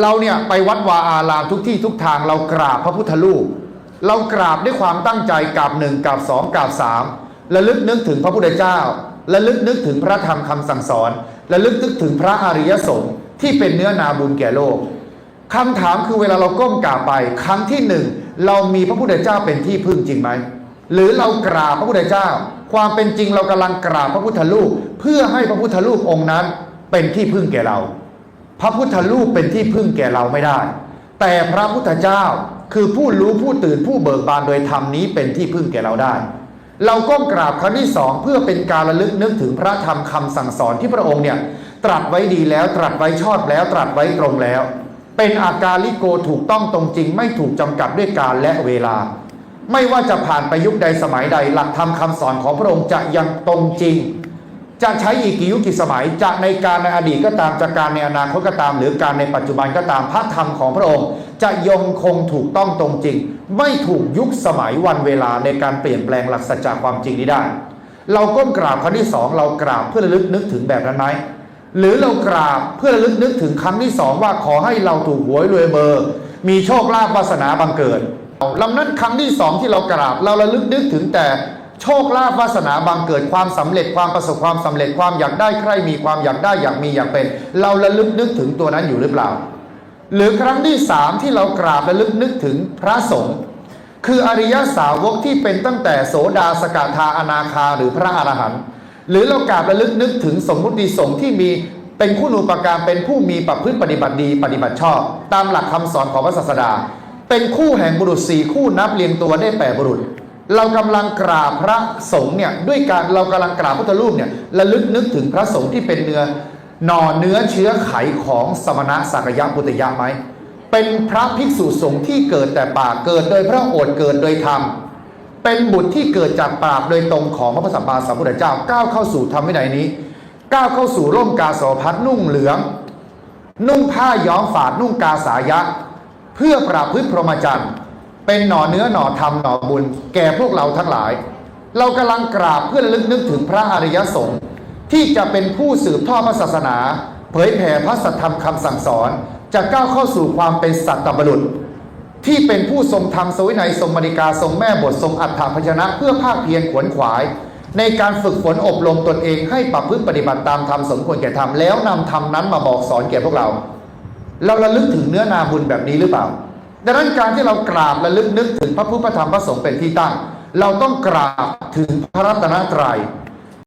เราเนี่ยไปวัดวาอารามทุกที่ทุกทางเรากราบพระพุทธรูป เรากราบด้วยความตั้งใจกราบหนึ่งกราบสองกราบสามระลึกนึกถึงพระพุทธเจ้าระลึกนึกถึงพระธรรมคำสั่งสอนระลึกนึกถึงพระอริยสงฆ์ที่เป็นเนื้อนาบุญแก่โลกคำถามคือเวลาเราก้มกราบไปครั้งที่หนึ่งเรามีพระพุทธเจ้าเป็นที่พึ่งจริงไหมหรือเรากราบพระพุทธเจ้า ความเป็นจริงเรากำลังกราบพระพุทธรูปเพื่อให้พระพุทธรูปองค์นั้นเป็นที่พึ่งแก่เรา พระพุทธรูปเป็นที่พึ่งแก่เราไม่ได้ แต่พระพุทธเจ้าคือผู้รู้ผู้ตื่นผู้เบิกบานโดยธรรมนี้เป็นที่พึ่งแก่เราได้ เราก้มกราบครั้งที่สองเพื่อเป็นการระลึกนึกถึงพระธรรมคำสั่งสอนที่พระองค์เนี่ยตรัสไว้ดีแล้วตรัสไว้ชอบแล้วตรัสไว้ตรงแล้ว เป็นอาการลิโกถูกต้องตรงจริง ไม่ถูกจำกัดด้วยการและเวลา ไม่ว่าจะผ่านไปยุคใดสมัยใด หลักธรรมคำสอนของพระองค์จะยังตรงจริง จะใช้อีกกี่ยุคกี่สมัยจะในการในอดีตก็ตามจะการในอนาคตก็ตาม หรือการในปัจจุบันก็ตามพระธรรมของพระองค์ จะยงคงถูกต้องตรงจริง ไม่ถูกยุคสมัยวันเวลาในการเปลี่ยนแปลงหลักสัจจะความจริงนี้ได้ เราก้มกราบครั้งที่สองเรากราบเพื่อระลึกนึกถึงแบบนั้นไหมหรือเรากราบเพื่อระลึกนึกถึงครั้งที่สองว่าขอให้เราถูกหวยรวยเบอร์ มีโชคลาภวาสนาบังเกิดลำนั้นครั้งที่สองที่เรากราบ เราระลึกนึกถึงแต่ โชคลาภวาสนาบังเกิดความสำเร็จความประสบความสำเร็จความอยากได้ใครมีความอยากได้อยากมีอยากเป็น เราระลึกนึกถึงตัวนั้นอยู่หรือเปล่า หรือครั้งที่สามที่เรากราบระลึกนึกถึงพระสงฆ์คืออริยสาวกที่เป็นตั้งแต่โสดาสกทาอนาคาหรือพระอรหันต์หรือเรากราบระลึกนึกถึงสมมุติสงฆ์ที่มีเป็นคุณูปการเป็นผู้มีประพฤติปฏิบัติดีปฏิบัติชอบ ตามหลักคำสอนของพระศาสดา เป็นคู่แห่งบุรุษสี่คู่นับเรียงตัวได้แปดบุรุษ เรากำลังกราบพระสงฆ์เนี่ยด้วยการเรากำลังกราบพุทธรูปเนี่ยระลึกนึกถึงพระสงฆ์ที่เป็นเนื้อหน่อเนื้อเชื้อไขของสมณะสักยะพุทธยะไหมเป็นพระภิกษุสงฆ์ที่เกิดแต่ป่ากเกิดโดยพระโอษฐ์เกิดโดยธรรมเป็นบุตรที่เกิดจากปากโดยตรงของพระสัมมาสัมพุทธเจ้าก้าวเข้าสู่ธรรมวินัยนี้ก้าวเข้าสู่ร่มกาสาวพัดนุ่งเหลือง นุ่งผ้าย้อมฝาดนุ่งกาสายะ เพื่อประพฤติพรหมจรรย์ เป็นหน่อเนื้อหน่อธรรมหน่อบุญ แก่พวกเราทั้งหลาย เรากำลังกราบเพื่อระลึกนึกถึงพระอริยสงฆ์ที่จะเป็นผู้สืบทอดพระศาสนา เผยแผ่พระสัทธรรมคำสั่งสอน จะก้าวเข้าสู่ความเป็นสัตตบุรุษ ที่เป็นผู้ทรงธรรมสวินัยทรงมริกาทรงแม่บททรงอัฏฐพยัญชนะ เพื่อภาคเพียรขวนขวาย ในการฝึกฝนอบรมตนเองให้ประพฤติปฏิบัติตามธรรมสมควรแก่ธรรมแล้วนำธรรมนั้นมาบอกสอนแก่พวกเรา เราระลึกถึงเนื้อนาบุญแบบนี้หรือเปล่า ดังนั้นการที่เรากราบและลึกนึกถึงพระพุทธธรรมพระสงฆ์เป็นที่ตั้ง เราต้องกราบถึงพระรัตนตรัย